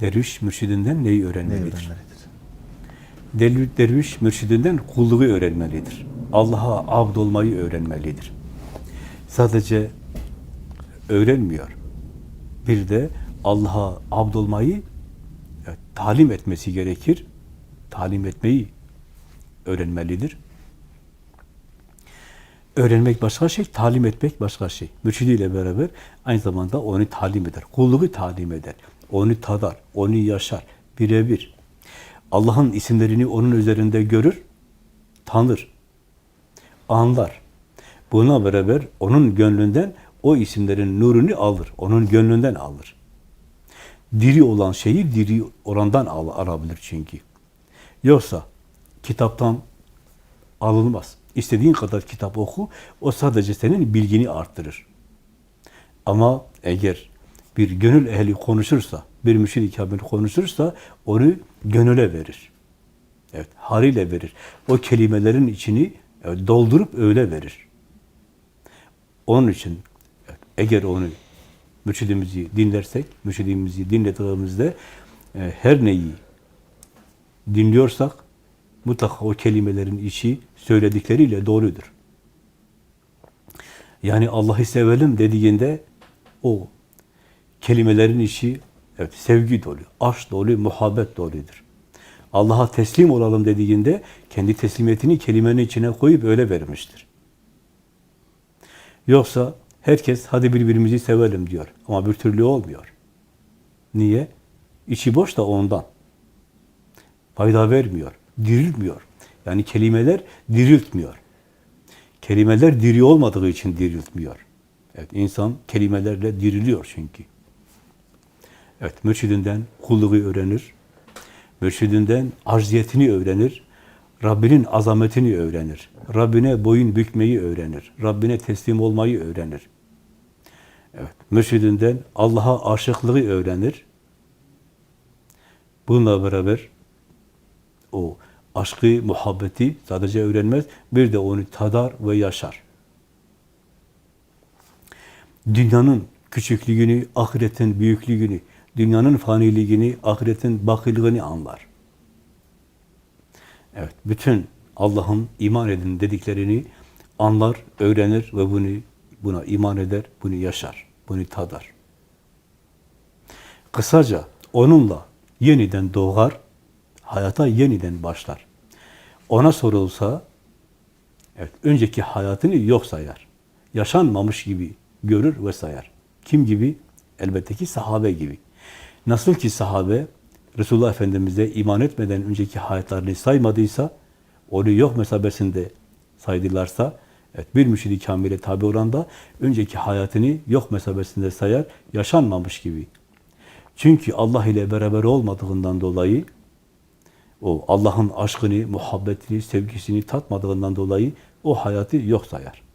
Derviş mürşidinden neyi Ne öğrenmelidir? öğrenmelidir? Derviş, mürşidinden kulluğu öğrenmelidir. Allah'a abd olmayı öğrenmelidir. Sadece öğrenmiyor. Bir de Allah'a abd olmayı evet, talim etmesi gerekir. Talim etmeyi öğrenmelidir. Öğrenmek başka şey, talim etmek başka şey. Mürşidiyle beraber aynı zamanda onu talim eder. Kulluğu talim eder. Onu tadar, onu yaşar. Birebir. Allah'ın isimlerini onun üzerinde görür, tanır, anlar. Buna beraber onun gönlünden o isimlerin nurunu alır. Onun gönlünden alır. Diri olan şeyi diri olandan al, alabilir çünkü. Yoksa kitaptan alınmaz. İstediğin kadar kitap oku, o sadece senin bilgini arttırır. Ama eğer bir gönül ehli konuşursa, bir müşrik kamil konuşursa onu gönüle verir. Evet, haliyle verir. O kelimelerin içini evet, doldurup öyle verir. Onun için evet, eğer onu mürşidimizi dinlersek, mürşidimizi dinlediğimizde e, her neyi dinliyorsak mutlaka o kelimelerin içi söyledikleriyle doğrudur. Yani Allah'ı sevelim dediğinde o kelimelerin içi evet, sevgi dolu, aşk dolu, muhabbet doludur. Allah'a teslim olalım dediğinde kendi teslimiyetini kelimenin içine koyup öyle vermiştir. Yoksa herkes hadi birbirimizi sevelim diyor ama bir türlü olmuyor. Niye? İçi boş da ondan. Fayda vermiyor, dirilmiyor. Yani kelimeler diriltmiyor. Kelimeler diri olmadığı için diriltmiyor. Evet, insan kelimelerle diriliyor çünkü. Evet, mürşidinden kulluğu öğrenir. Mürşidinden acziyetini öğrenir. Rabbinin azametini öğrenir. Rabbine boyun bükmeyi öğrenir. Rabbine teslim olmayı öğrenir. Evet, mürşidinden Allah'a aşıklığı öğrenir. Bununla beraber o aşkı, muhabbeti sadece öğrenmez, bir de onu tadar ve yaşar. Dünyanın küçüklüğünü, ahiretin büyüklüğünü, dünyanın faniliğini, ahiretin bakilığını anlar. Evet, bütün Allah'ın iman edin dediklerini anlar, öğrenir ve bunu buna iman eder, bunu yaşar, bunu tadar. Kısaca onunla yeniden doğar, hayata yeniden başlar. Ona sorulsa, evet, önceki hayatını yok sayar. Yaşanmamış gibi görür ve sayar. Kim gibi? Elbette ki sahabe gibi. Nasıl ki sahabe Resulullah Efendimiz'e iman etmeden önceki hayatlarını saymadıysa, onu yok mesabesinde saydılarsa, evet, bir müşid-i kamile tabi olan da önceki hayatını yok mesabesinde sayar, yaşanmamış gibi. Çünkü Allah ile beraber olmadığından dolayı, o Allah'ın aşkını, muhabbetini, sevgisini tatmadığından dolayı o hayatı yok sayar.